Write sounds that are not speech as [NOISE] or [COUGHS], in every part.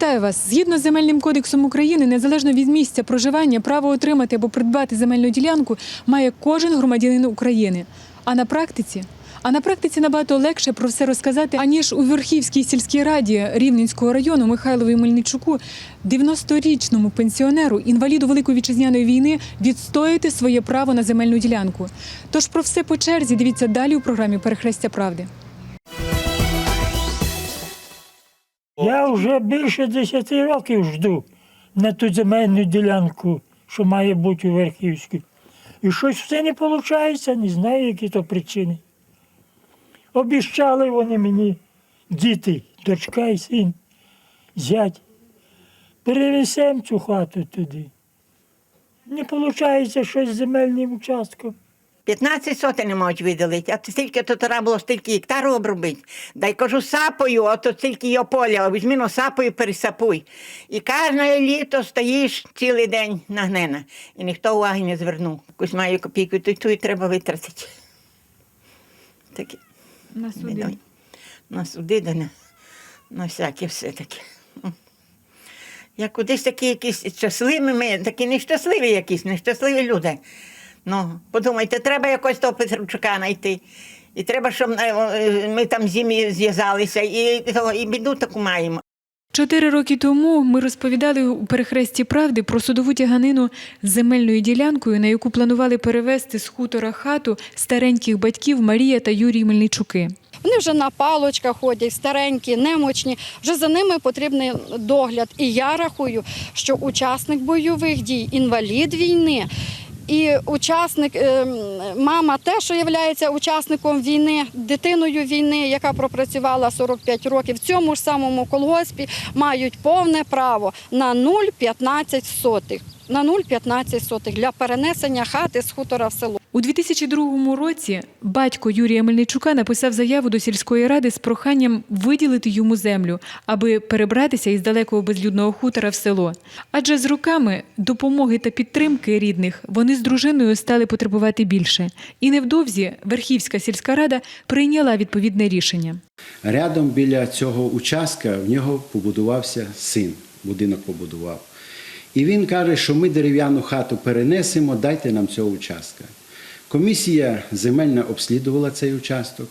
Вітаю вас! Згідно з земельним кодексом України, незалежно від місця проживання, право отримати або придбати земельну ділянку має кожен громадянин України. А на практиці? А на практиці набагато легше про все розказати, аніж у Верхівській сільській раді Рівненського району Михайлові Мельничуку, 90-річному пенсіонеру, інваліду Великої вітчизняної війни, відстояти своє право на земельну ділянку. Тож про все по черзі дивіться далі у програмі Перехрестя правди. Я вже більше 10 років жду на ту земельну ділянку, що має бути у Верхівській. І щось все не виходить, не знаю, які то причини. Обіщали вони мені, діти, дочка і син, зять. Перевеземо цю хату туди. Не виходить щось з земельним участком. 15 сотень не можуть виділити, а стільки то треба було стільки гектарів обробити. Дай кажу, сапою, а то стільки його поля, візьми ну сапою, пересапуй. І кожне літо стоїш цілий день нагнена. І ніхто уваги не звернув. Якусь маю копійку, то й ту і треба витратити. Такі. На бідой. На суди, да на, на всяке все таке. Я кудись такі якісь щасливі, ми такі нещасливі якісь, нещасливі люди. Ну, подумайте, треба якось того Петручука знайти. І треба, щоб е, е, ми там з ними зв'язалися, і, і біду таку маємо. Чотири роки тому ми розповідали у перехресті правди про судову тяганину з земельною ділянкою, на яку планували перевезти з хутора хату стареньких батьків Марія та Юрій Мельничуки. Вони вже на палочках ходять, старенькі, немочні. Вже за ними потрібний догляд. І я рахую, що учасник бойових дій, інвалід війни. І учасник, ем, мама теж є учасником війни, дитиною війни, яка пропрацювала 45 років в цьому ж самому колгоспі, мають повне право на 0,15 сотих. На 0,15 сотих для перенесення хати з хутора в село. У 2002 році батько Юрія Мельничука написав заяву до сільської ради з проханням виділити йому землю, аби перебратися із далекого безлюдного хутора в село. Адже з роками допомоги та підтримки рідних вони з дружиною стали потребувати більше. І невдовзі Верхівська сільська рада прийняла відповідне рішення. Рядом біля цього участка в нього побудувався син, будинок побудував. І він каже, що ми дерев'яну хату перенесемо, дайте нам цього участка. Комісія земельна обслідувала цей участок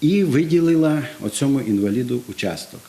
і виділила оцьому інваліду участок.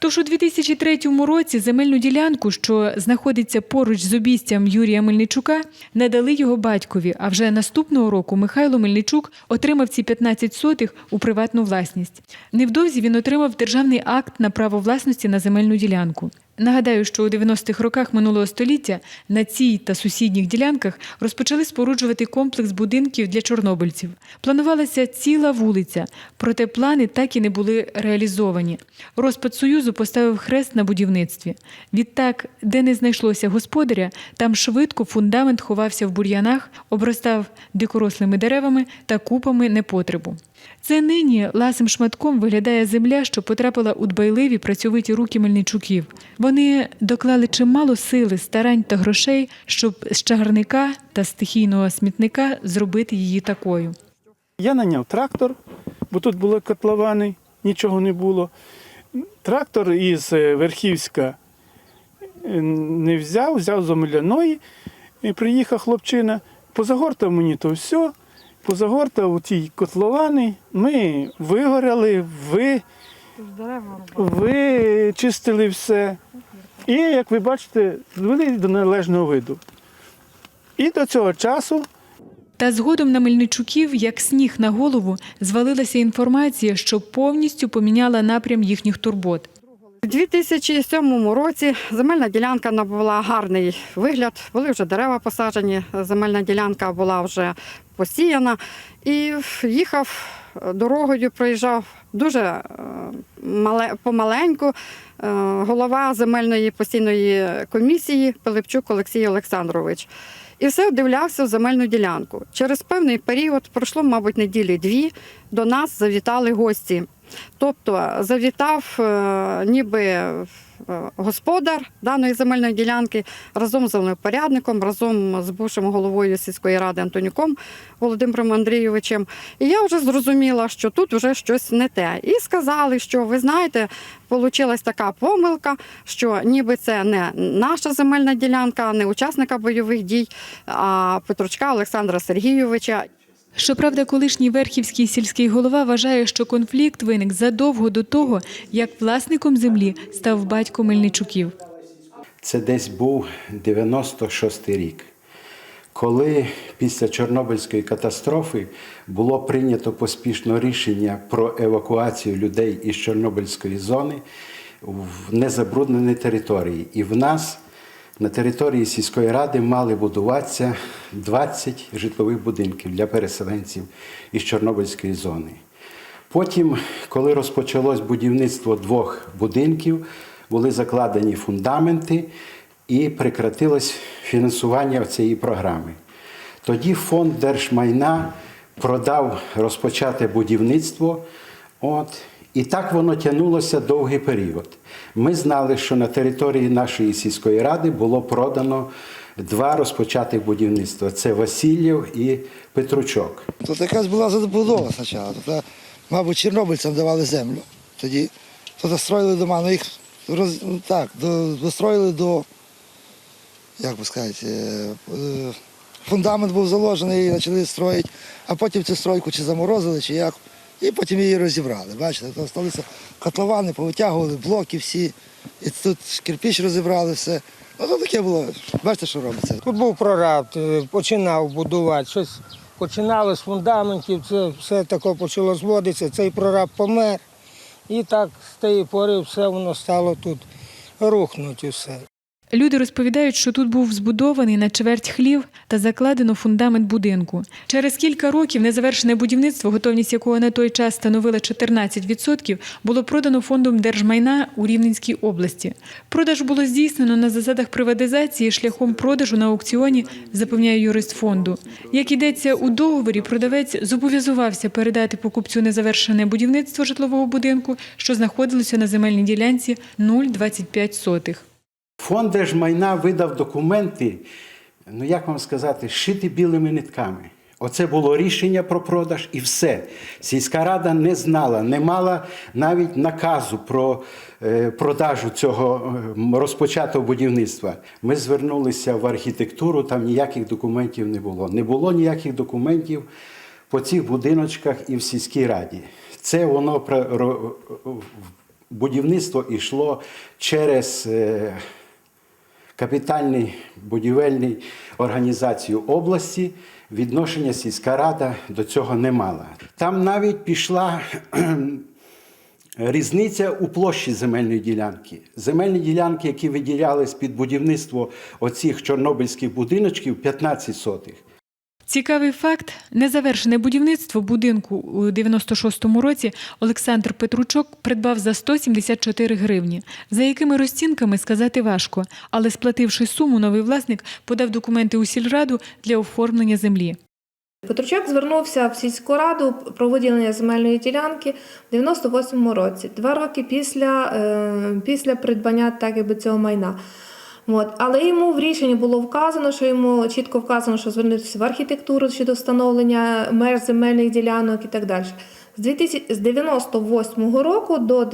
Тож у 2003 році земельну ділянку, що знаходиться поруч з обійстям Юрія Мельничука, надали його батькові. А вже наступного року Михайло Мельничук отримав ці 15 сотих у приватну власність. Невдовзі він отримав державний акт на право власності на земельну ділянку. Нагадаю, що у 90-х роках минулого століття на цій та сусідніх ділянках розпочали споруджувати комплекс будинків для чорнобильців. Планувалася ціла вулиця, проте плани так і не були реалізовані. Розпад Союзу поставив хрест на будівництві. Відтак, де не знайшлося господаря, там швидко фундамент ховався в бур'янах, обростав дикорослими деревами та купами непотребу. Це нині ласим шматком виглядає земля, що потрапила у дбайливі працьовиті руки Мельничуків. Вони доклали чимало сили, старань та грошей, щоб з чагарника та стихійного смітника зробити її такою. Я наняв трактор, бо тут були котловани, нічого не було. Трактор із е, Верхівська е, не взяв, взяв з Омеляної. Приїхав хлопчина, позагортав мені то все, позагортав ті котловани. Ми вигоряли, ви, вичистили все. І, як ви бачите, звели до належного виду. І до цього часу Та згодом на Мельничуків, як сніг на голову, звалилася інформація, що повністю поміняла напрям їхніх турбот. У 2007 році земельна ділянка набула гарний вигляд. Були вже дерева посаджені, земельна ділянка була вже посіяна. І їхав дорогою, проїжджав дуже е, мале, помаленьку е, голова земельної постійної комісії Пилипчук Олексій Олександрович. І все вдивлявся в земельну ділянку. Через певний період, пройшло, мабуть, неділі дві, до нас завітали гості Тобто завітав е, ніби е, господар даної земельної ділянки разом з землепорядником, разом з бувшим головою сільської ради Антонюком Володимиром Андрійовичем. І я вже зрозуміла, що тут вже щось не те. І сказали, що ви знаєте, вийшла така помилка, що ніби це не наша земельна ділянка, не учасника бойових дій, а Петручка Олександра Сергійовича. Щоправда, колишній верхівський сільський голова вважає, що конфлікт виник задовго до того, як власником землі став батько Мельничуків. Це десь був 96-й рік, коли після Чорнобильської катастрофи було прийнято поспішно рішення про евакуацію людей із Чорнобильської зони в незабруднені території. І в нас на території сільської ради мали будуватися 20 житлових будинків для переселенців із Чорнобильської зони. Потім, коли розпочалось будівництво двох будинків, були закладені фундаменти і прекратилось фінансування цієї програми. Тоді фонд держмайна продав розпочате будівництво. От, і так воно тягнулося довгий період. Ми знали, що на території нашої сільської ради було продано два розпочатих будівництва: це Васильєв і Петручок. Тут якась була забудова спочатку. Тут, мабуть, чорнобильцям давали землю. Тоді тут строїли дома, ну їх роз, ну, так, до, достроїли до, як би сказати, е, е, фундамент був заложений і почали строїти, а потім цю стройку чи заморозили, чи як, і потім її розібрали. Бачите, то сталися котловани, повитягували блоки всі, і тут кирпіч розібрали все. Ну, то таке було. Бачите, що робиться. Тут був прораб, е, починав будувати. Щось починали з фундаментів, це все таке почало зводитися. Цей прораб помер. І так з тієї пори все воно стало тут рухнути все. Люди розповідають, що тут був збудований на чверть хлів та закладено фундамент будинку. Через кілька років незавершене будівництво, готовність якого на той час становила 14%, було продано фондом держмайна у Рівненській області. Продаж було здійснено на засадах приватизації шляхом продажу на аукціоні, запевняє юрист фонду. Як йдеться у договорі, продавець зобов'язувався передати покупцю незавершене будівництво житлового будинку, що знаходилося на земельній ділянці 0,25 сотих. Фонд держмайна видав документи, ну як вам сказати, шити білими нитками. Оце було рішення про продаж і все. Сільська рада не знала, не мала навіть наказу про е, продажу цього е, розпочатого будівництва. Ми звернулися в архітектуру, там ніяких документів не було. Не було ніяких документів по цих будиночках і в сільській раді. Це воно про- ро- будівництво йшло через. Капітальний будівельний організацію області. Відношення сільська рада до цього не мала. Там навіть пішла різниця у площі земельної ділянки. Земельні ділянки, які виділялись під будівництво оцих чорнобильських будиночків, 15 сотих. Цікавий факт: незавершене будівництво будинку у 96-му році Олександр Петручок придбав за 174 гривні. За якими розцінками сказати важко, але сплативши суму, новий власник подав документи у сільраду для оформлення землі. Петручак звернувся в сільську раду про виділення земельної ділянки в 98-му році, два роки після, е, після придбання так якби цього майна. От. Але йому в рішенні було вказано, що йому чітко вказано, що звернутися в архітектуру щодо встановлення меж земельних ділянок і так далі. З 2000 з 98-го року до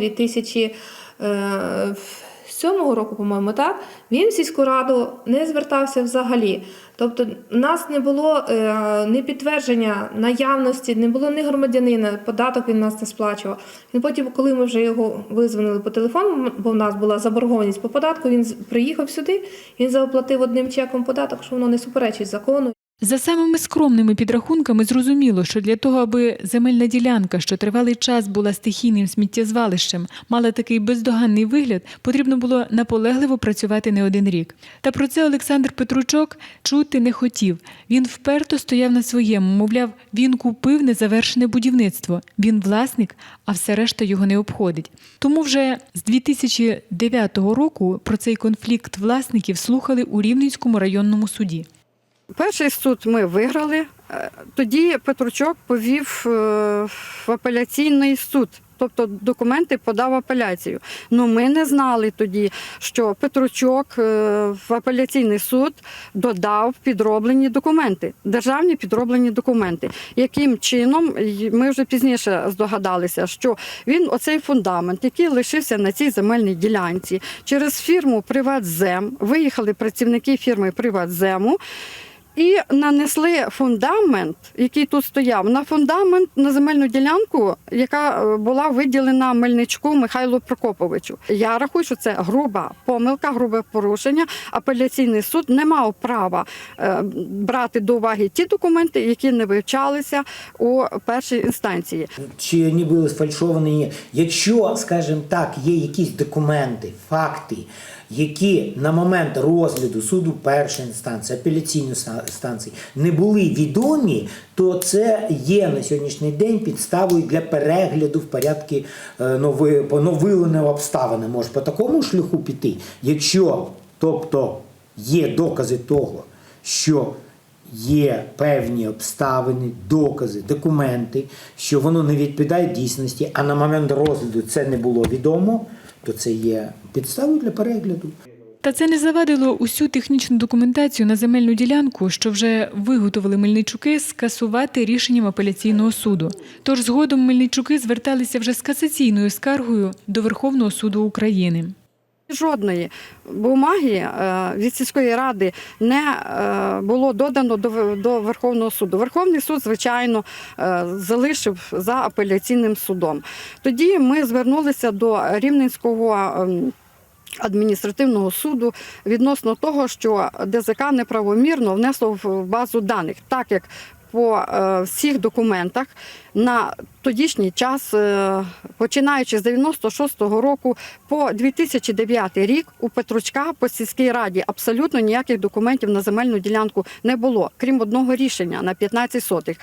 2007 року, по-моєму, так, він в сільську раду не звертався взагалі. Тобто, у нас не було е, ні підтвердження наявності, не було ні громадянина, податок він нас не сплачував. Він потім, коли ми вже його визвонили по телефону, бо в нас була заборгованість по податку, він приїхав сюди, він заплатив одним чеком податок, що воно не суперечить закону. За самими скромними підрахунками зрозуміло, що для того, аби земельна ділянка, що тривалий час була стихійним сміттєзвалищем, мала такий бездоганний вигляд, потрібно було наполегливо працювати не один рік. Та про це Олександр Петручок чути не хотів. Він вперто стояв на своєму, мовляв, він купив незавершене будівництво. Він власник, а все решта його не обходить. Тому вже з 2009 року про цей конфлікт власників слухали у Рівненському районному суді. Перший суд ми виграли. Е, Тоді Петручок повів е, в апеляційний суд Тобто документи подав апеляцію. Ну ми не знали тоді, що Петручок е, в апеляційний суд додав підроблені документи, державні підроблені документи. Яким чином ми вже пізніше здогадалися, що він оцей фундамент, який лишився на цій земельній ділянці, через фірму Приватзем виїхали працівники фірми Приватзему. І нанесли фундамент, який тут стояв, на фундамент на земельну ділянку, яка е, була виділена Мельничку Михайлу Прокоповичу. Я рахую, що це груба помилка, грубе порушення. Апеляційний суд не мав права е, брати до уваги ті документи, які не вивчалися у першій інстанції. чи вони були сфальшовані. Якщо, скажімо так, є якісь документи, факти, які на момент розгляду суду першої інстанції, апеляційної ста- інстанції не були відомі, то це є на сьогоднішній день підставою для перегляду в порядку е, нови, поновиленої обставини. Може по такому шляху піти, якщо тобто є докази того, що є певні обставини, докази, документи, що воно не відповідає дійсності, а на момент розгляду це не було відомо, то це є підставою для перегляду. Та це не завадило усю технічну документацію на земельну ділянку, що вже виготовили Мельничуки, скасувати рішенням апеляційного суду. Тож згодом Мельничуки зверталися вже з касаційною скаргою до Верховного суду України. Жодної бумаги е, від сільської ради не е, було додано до, Верховного суду. Верховний суд, звичайно, е, залишив за апеляційним судом. Тоді ми звернулися до Рівненського. ем, Адміністративного суду відносно того, що ДЗК неправомірно внесло в базу даних, так як по е, всіх документах на тодішній час, е, починаючи з 96-го року по 2009 рік, у Петручка по сільській раді абсолютно ніяких документів на земельну ділянку не було, крім одного рішення на 15 сотих.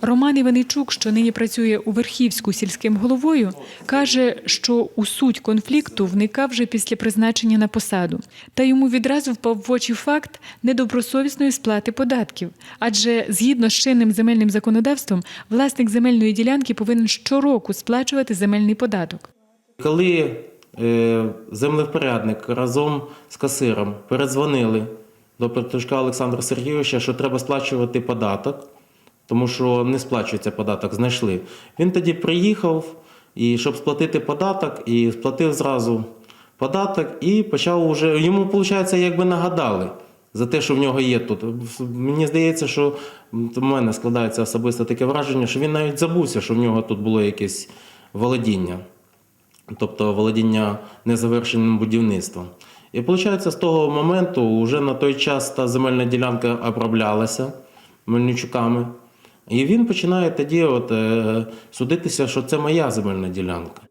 Роман Іваничук, що нині працює у Верхівську сільським головою, каже, що у суть конфлікту вникав вже після призначення на посаду. Та йому відразу впав в очі факт недобросовісної сплати податків. Адже згідно з чинним земельним законодавством, власник земельної ділянки повинен щороку сплачувати земельний податок. Коли е, землевпорядник разом з касиром передзвонили до Петрушка Олександра Сергійовича, що треба сплачувати податок, тому що не сплачується податок, знайшли. Він тоді приїхав, і щоб сплатити податок, і сплатив зразу податок, і почав уже йому, виходить, якби нагадали за те, що в нього є тут. Мені здається, що в мене складається особисто таке враження, що він навіть забувся, що в нього тут було якесь володіння тобто володіння незавершеним будівництвом. І виходить, з того моменту вже на той час та земельна ділянка оброблялася Мельничуками. І він починає тоді от, е, судитися, що це моя земельна ділянка.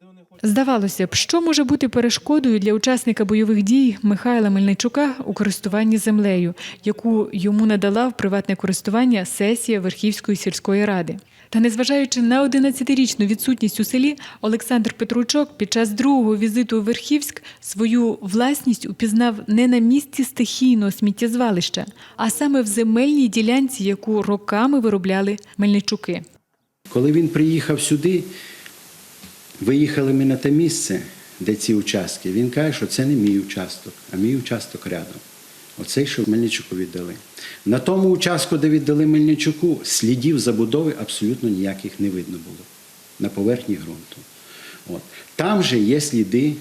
Здавалося б, що може бути перешкодою для учасника бойових дій Михайла Мельничука у користуванні землею, яку йому надала в приватне користування сесія Верхівської сільської ради. Та незважаючи на 11-річну відсутність у селі, Олександр Петручок під час другого візиту у Верхівськ свою власність упізнав не на місці стихійного сміттєзвалища, а саме в земельній ділянці, яку роками виробляли Мельничуки. Коли він приїхав сюди, виїхали ми на те місце, де ці участки. Він каже, що це не мій участок, а мій участок рядом. Оцей, що Мельничуку віддали. На тому участку, де віддали Мельничуку, слідів забудови абсолютно ніяких не видно було на поверхні ґрунту. От. Там же є сліди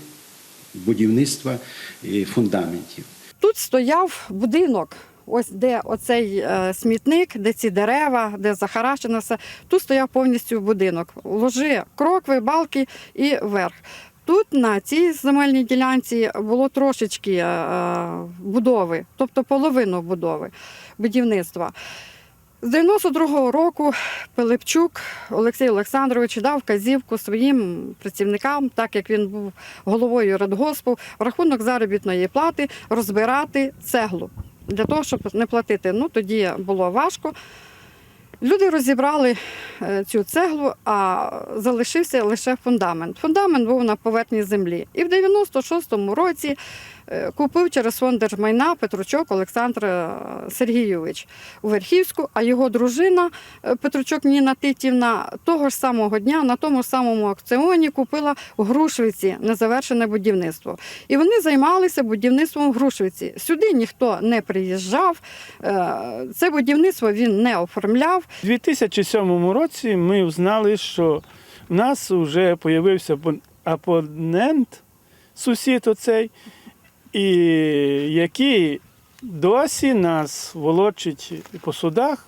будівництва е, фундаментів. Тут стояв будинок. Ось де оцей е, смітник, де ці дерева, де захарашено все. Тут стояв повністю будинок. Ложи крокви, балки і верх. Тут на цій земельній ділянці було трошечки е, будови, тобто половину будови будівництва. З 92-го року Пилипчук Олексій Олександрович дав вказівку своїм працівникам, так як він був головою радгоспу, в рахунок заробітної плати розбирати цеглу для того, щоб не платити. Ну тоді було важко. Люди розібрали е, цю цеглу, а залишився лише фундамент. Фундамент був на поверхні землі. І в 96-му році купив через фонд держмайна Петручок Олександр е, Сергійович у Верхівську, а його дружина е, Петручок Ніна Титівна того ж самого дня на тому самому аукціоні купила в Грушвиці незавершене будівництво. І вони займалися будівництвом в Грушвиці. Сюди ніхто не приїжджав, е, це будівництво він не оформляв. У 2007 році ми знали, що в нас вже з'явився опонент, сусід оцей, і який досі нас волочить по судах.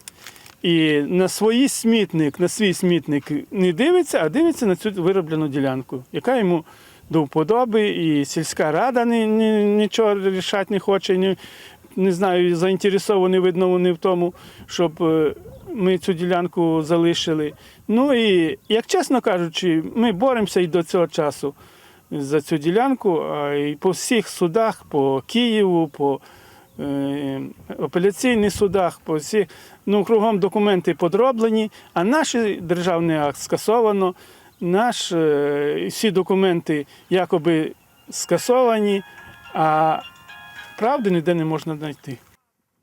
І на свій смітник, на свій смітник не дивиться, а дивиться на цю вироблену ділянку, яка йому до вподоби, і сільська рада ні, ні, нічого рішати не хоче, ні, не знаю, заінтересовані, видно, вони в тому, щоб е, ми цю ділянку залишили. Ну і, як чесно кажучи, ми боремося і до цього часу за цю ділянку, а по всіх судах, по Києву, по е, апеляційних судах, по всіх, ну, кругом документи подроблені, а наш державний акт скасовано, наш, е, всі документи якоби скасовані, а правди ніде не можна знайти.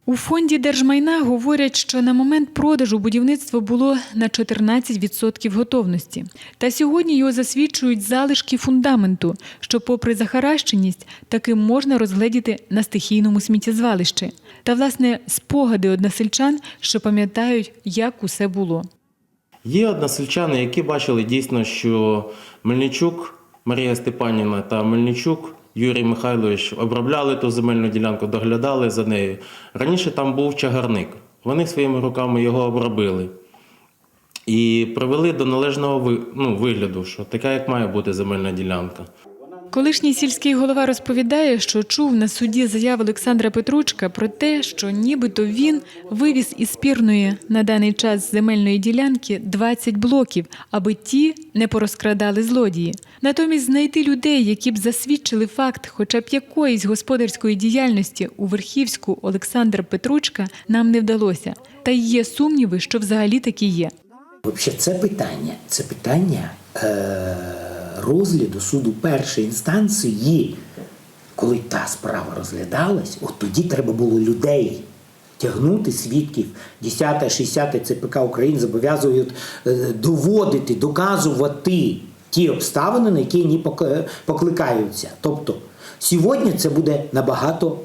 У фонді держмайна говорять, що на момент продажу будівництво було на 14% готовності. Та сьогодні його засвідчують залишки фундаменту, що, попри захаращеність, таки можна розгледіти на стихійному сміттєзвалищі. Та, власне, спогади односельчан, що пам'ятають, як усе було. Є односельчани, які бачили дійсно, що Мельничук Марія Степанівна та Мельничук Юрій Михайлович обробляли ту земельну ділянку, доглядали за нею. Раніше там був чагарник. Вони своїми руками його обробили і привели до належного ну, вигляду, що така, як має бути земельна ділянка. Колишній сільський голова розповідає, що чув на суді заяви Олександра Петручка про те, що нібито він вивіз із спірної на даний час земельної ділянки 20 блоків, аби ті не порозкрадали злодії. Натомість знайти людей, які б засвідчили факт хоча б якоїсь господарської діяльності у Верхівську Олександра Петручка, нам не вдалося. Та й є сумніви, що взагалі такі є. Взагалі, це питання, це питання е, розгляду суду першої інстанції. Коли та справа розглядалась, от тоді треба було людей тягнути свідків. 10 60 ЦПК України зобов'язують е, доводити, доказувати ті обставини, на які вони покликаються. Тобто, сьогодні це буде набагато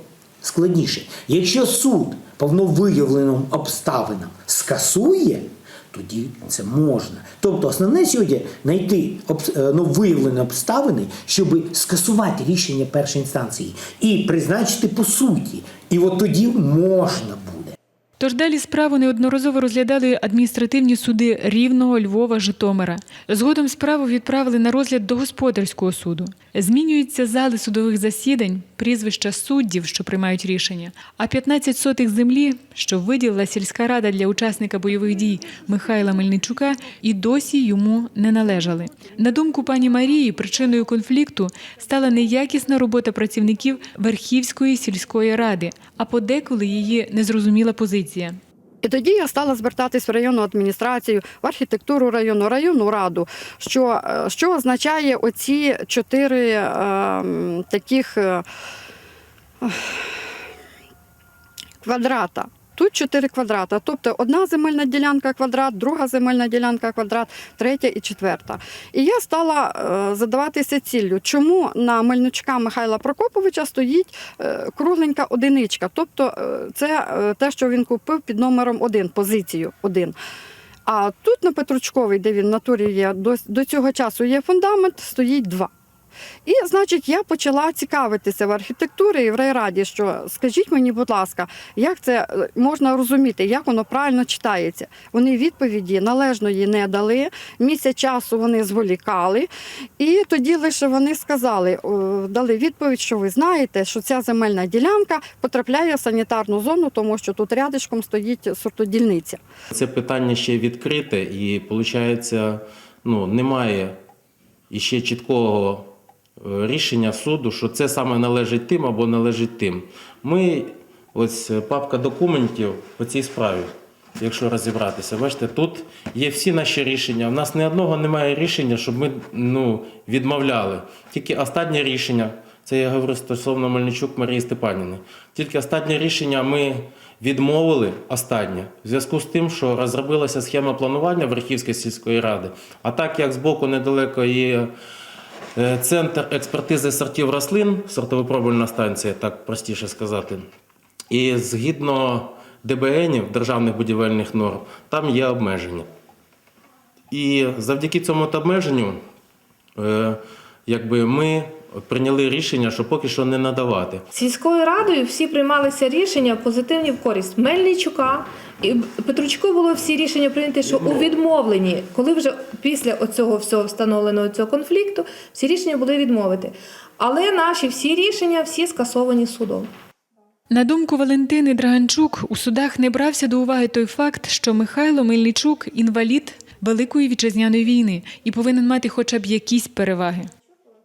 складніше. Якщо суд по виявленим обставинам скасує, тоді це можна. Тобто, основне сьогодні знайти е, ну, виявлені обставини, щоб скасувати рішення першої інстанції і призначити по суті. І от тоді можна буде. Тож далі справу неодноразово розглядали адміністративні суди Рівного, Львова, Житомира. Згодом справу відправили на розгляд до господарського суду. Змінюються зали судових засідань, прізвища суддів, що приймають рішення, а 15 сотих землі, що виділила сільська рада для учасника бойових дій Михайла Мельничука, і досі йому не належали. На думку пані Марії, причиною конфлікту стала неякісна робота працівників Верхівської сільської ради, а подеколи її незрозуміла позиція. І тоді я стала звертатись в районну адміністрацію, в архітектуру району, районну раду, що, е, що означає оці чотири е, таких е, квадрата. Тут чотири квадрата, тобто одна земельна ділянка квадрат, друга земельна ділянка квадрат, третя і четверта. І я стала е, задаватися ціллю, чому на Мельничука Михайла Прокоповича стоїть е, кругленька одиничка. Тобто е, це те, що він купив під номером один, позицію один. А тут на Петручковій, де він в натурі є, до, до цього часу є фундамент, стоїть два. І, значить, я почала цікавитися в архітектурі і в райраді, що скажіть мені, будь ласка, як це е, можна розуміти, як воно правильно читається. Вони відповіді належної не дали. Місяць часу вони зволікали, і тоді лише вони сказали, дали відповідь, що ви знаєте, що ця земельна ділянка потрапляє в санітарну зону, тому що тут рядишком стоїть сортодільниця. Це питання ще відкрите, і виходить, ну, немає іще чіткого е, рішення суду, що це саме належить тим або належить тим. Ми, ось е, папка документів по цій справі, якщо розібратися, бачите, тут є всі наші рішення. У нас ні одного немає рішення, щоб ми ну, відмовляли. Тільки останнє рішення Це я говорю стосовно Мельничук Марії Степанівни. Тільки останнє рішення ми відмовили останнє в зв'язку з тим, що розробилася схема планування Верхівської сільської ради. А так як збоку недалеко є центр експертизи сортів рослин, сортово-пробувальна станція, так простіше сказати. І згідно ДБНів, державних будівельних норм, там є обмеження. І завдяки цьому обмеженню е, якби ми прийняли рішення, що поки що не надавати. Сільською радою всі приймалися рішення позитивні в користь Мельничука. І Петручку було всі рішення прийняті, що у відмовленні, коли вже після оцього всього встановленого цього конфлікту, всі рішення були відмовити. Але наші всі рішення всі скасовані судом. На думку Валентини Драганчук, у судах не брався до уваги той факт, що Михайло Мельничук інвалід Великої вітчизняної війни і повинен мати хоча б якісь переваги.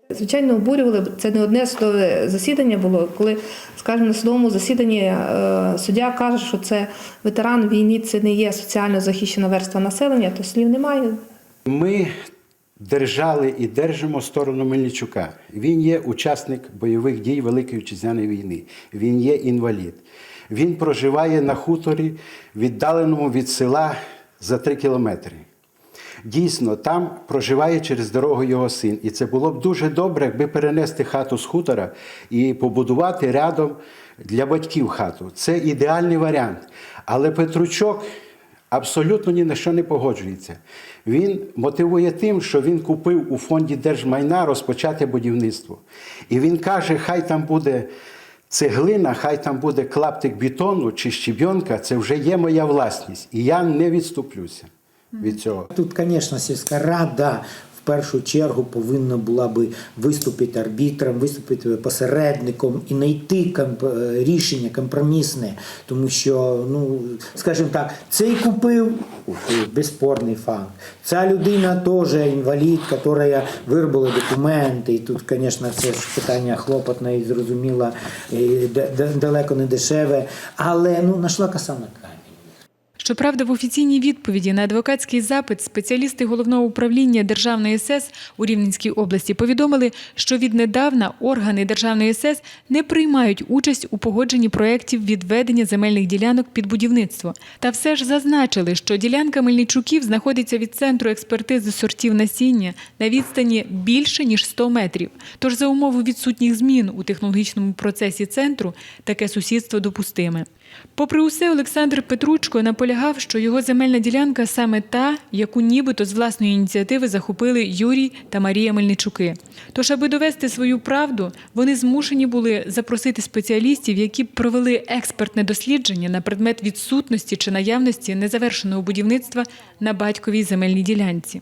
Звичайно, обурювали це не одне судове засідання було. Коли, скажімо, на судовому засіданні е, суддя каже, що це ветеран війни, це не є соціально захищена верства населення, то слів немає. Ми держали і держимо сторону Мельничука. Він є учасник бойових дій Великої Вітчизняної війни. Він є інвалід. Він проживає на хуторі, віддаленому від села за три кілометри. Дійсно, там проживає через дорогу його син. І це було б дуже добре, якби перенести хату з хутора і побудувати рядом для батьків хату. Це ідеальний варіант. Але Петручок абсолютно ні на що не погоджується. Він мотивує тим, що він купив у фонді держмайна розпочати будівництво. І він каже, хай там буде цеглина, хай там буде клаптик бетону чи щебінка, це вже є моя власність. І я не відступлюся від цього. Тут, звісно, сільська рада в першу чергу повинна була би виступити арбітром, виступити посередником і знайти комп- е, рішення компромісне, тому що, ну, скажімо так, цей купив безспорний факт. Ця людина теж інвалід, яка виробила документи. І тут, звісно, це ж питання хлопотне і зрозуміло, і далеко не дешеве, але ну, нашла коса на камінь. Щоправда, в офіційній відповіді на адвокатський запит спеціалісти головного управління Державної СС у Рівненській області повідомили, що віднедавна органи Державної СС не приймають участь у погодженні проєктів відведення земельних ділянок під будівництво. Та все ж зазначили, що ділянка Мельничуків знаходиться від центру експертизи сортів насіння на відстані більше ніж 100 метрів. Тож за умови відсутніх змін у технологічному процесі центру таке сусідство допустиме. Попри усе, Олександр Петручко наполягав, що його земельна ділянка саме та, яку нібито з власної ініціативи захопили Юрій та Марія Мельничуки. Тож, аби довести свою правду, вони змушені були запросити спеціалістів, які б провели експертне дослідження на предмет відсутності чи наявності незавершеного будівництва на батьковій земельній ділянці.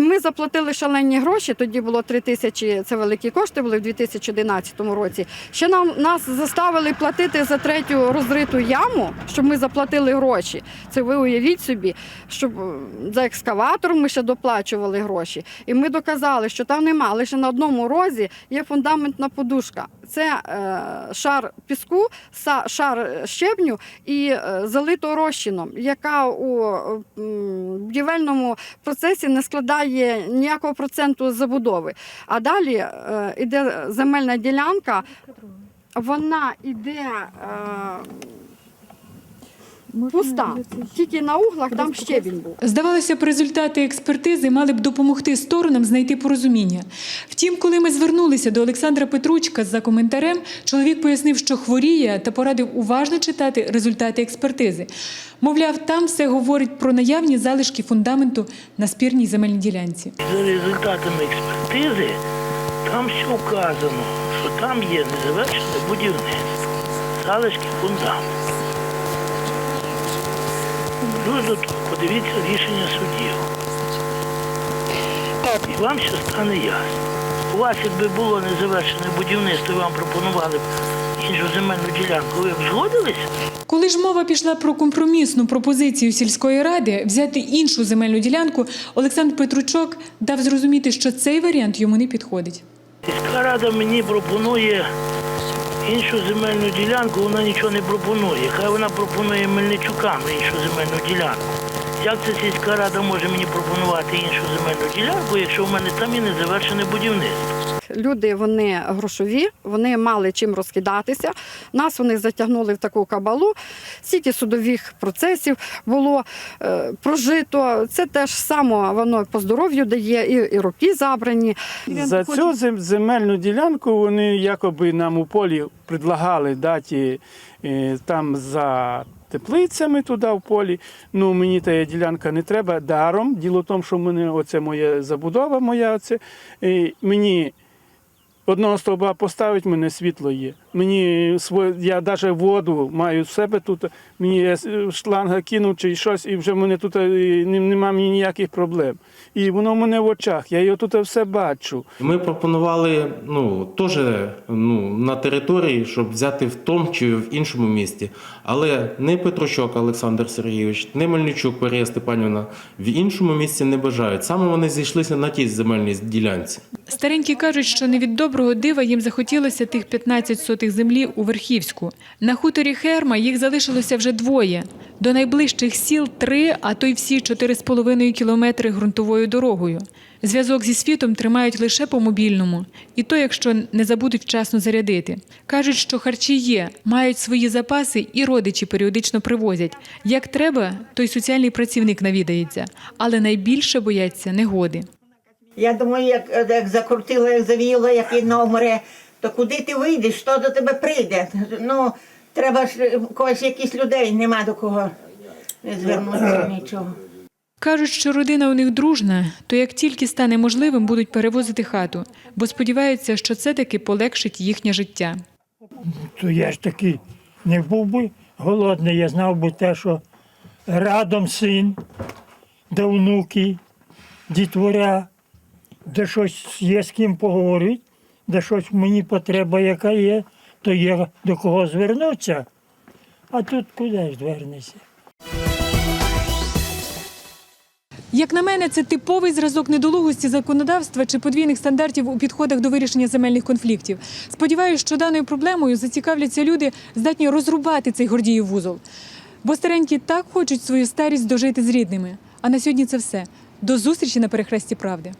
Ми заплатили шалені гроші. Тоді було 3 тисячі. Це великі кошти були в 2011 році. Ще нам нас заставили платити за третю розриту яму, щоб ми заплатили гроші. Це ви уявіть собі, щоб е, за екскаватор ми ще доплачували гроші. І ми доказали, що там нема. Лише на одному розі є фундаментна подушка. Це е, шар піску, шар щебню і е, залито розчином, яка у будівельному процесі не складає ніякого проценту забудови. А далі е, іде земельна ділянка, вона іде е, пуста. Тільки на углах там щебінь був. Здавалося б, результати експертизи мали б допомогти сторонам знайти порозуміння. Втім, коли ми звернулися до Олександра Петручка за коментарем, чоловік пояснив, що хворіє та порадив уважно читати результати експертизи. Мовляв, там все говорить про наявні залишки фундаменту на спірній земельній ділянці. За результатами експертизи там все вказано, що там є незавершене будівництво, залишки фундаменту. Плюс подивіться рішення суддів. І вам все стане ясно. У вас, якби було незавершене будівництво, і вам пропонували б іншу земельну ділянку, ви б згодились? Коли ж мова пішла про компромісну пропозицію сільської ради взяти іншу земельну ділянку, Олександр Петручок дав зрозуміти, що цей варіант йому не підходить. Сільська рада мені пропонує іншу земельну ділянку, вона нічого не пропонує. Хай вона пропонує Мельничукам іншу земельну ділянку. Як це сільська рада може мені пропонувати іншу земельну ділянку, якщо в мене там і не завершене будівництво? Люди вони грошові, вони мали чим розкидатися. Нас вони затягнули в таку кабалу. Стільки судових процесів було е, прожито. Це теж само воно по здоров'ю дає, і, і роки забрані. За цю земельну ділянку вони якоби нам у полі предлагали дати е, там за теплицями туди в полі. Ну мені та ділянка не треба даром. Діло в тому, що в мене оце моя забудова, моя оце. е, мені Одного стовба поставить, мене світло є. Мені своє, я навіть воду маю в себе тут. Мені шланга кинув чи щось, і вже мене тут е, нем- нема мені ніяких проблем. І воно в мене в очах, я його тут все бачу. Ми пропонували ну, теж ну, на території, щоб взяти в тому чи в іншому місті. Але не Петручок Олександр Сергійович, не Мельничук Марія Степанівна в іншому місці не бажають. Саме вони зійшлися на тій земельній ділянці. Старенькі кажуть, що не від доброго дива їм захотілося тих 15 сотих землі у Верхівську. На хуторі Херма їх залишилося вже двоє. До найближчих сіл три, а то й всі 4,5 кілометри ґрунтовою дорогою. Зв'язок зі світом тримають лише по мобільному, і то, якщо не забудуть вчасно зарядити. Кажуть, що харчі є, мають свої запаси і родичі періодично привозять. Як треба, то й соціальний працівник навідається, але найбільше бояться негоди. Я думаю, як, як закрутило, як завіяло, як одного море, то куди ти вийдеш, що до тебе прийде? Ну, треба ж когось якісь людей, нема до кого не звернутися [COUGHS] нічого. Кажуть, що родина у них дружна, то як тільки стане можливим, будуть перевозити хату, бо сподіваються, що це таки полегшить їхнє життя. То я ж таки не був би голодний, я знав би те, що радом син, де внуки, дітворя, де щось є з ким поговорити, де щось мені потреба, яка є, то є до кого звернутися. А тут куди ж звернешся? Як на мене, це типовий зразок недолугості законодавства чи подвійних стандартів у підходах до вирішення земельних конфліктів. Сподіваюсь, що даною проблемою зацікавляться люди, здатні розрубати цей гордіїв вузол. Бо старенькі так хочуть свою старість дожити з рідними. А на сьогодні це все. До зустрічі на перехресті правди.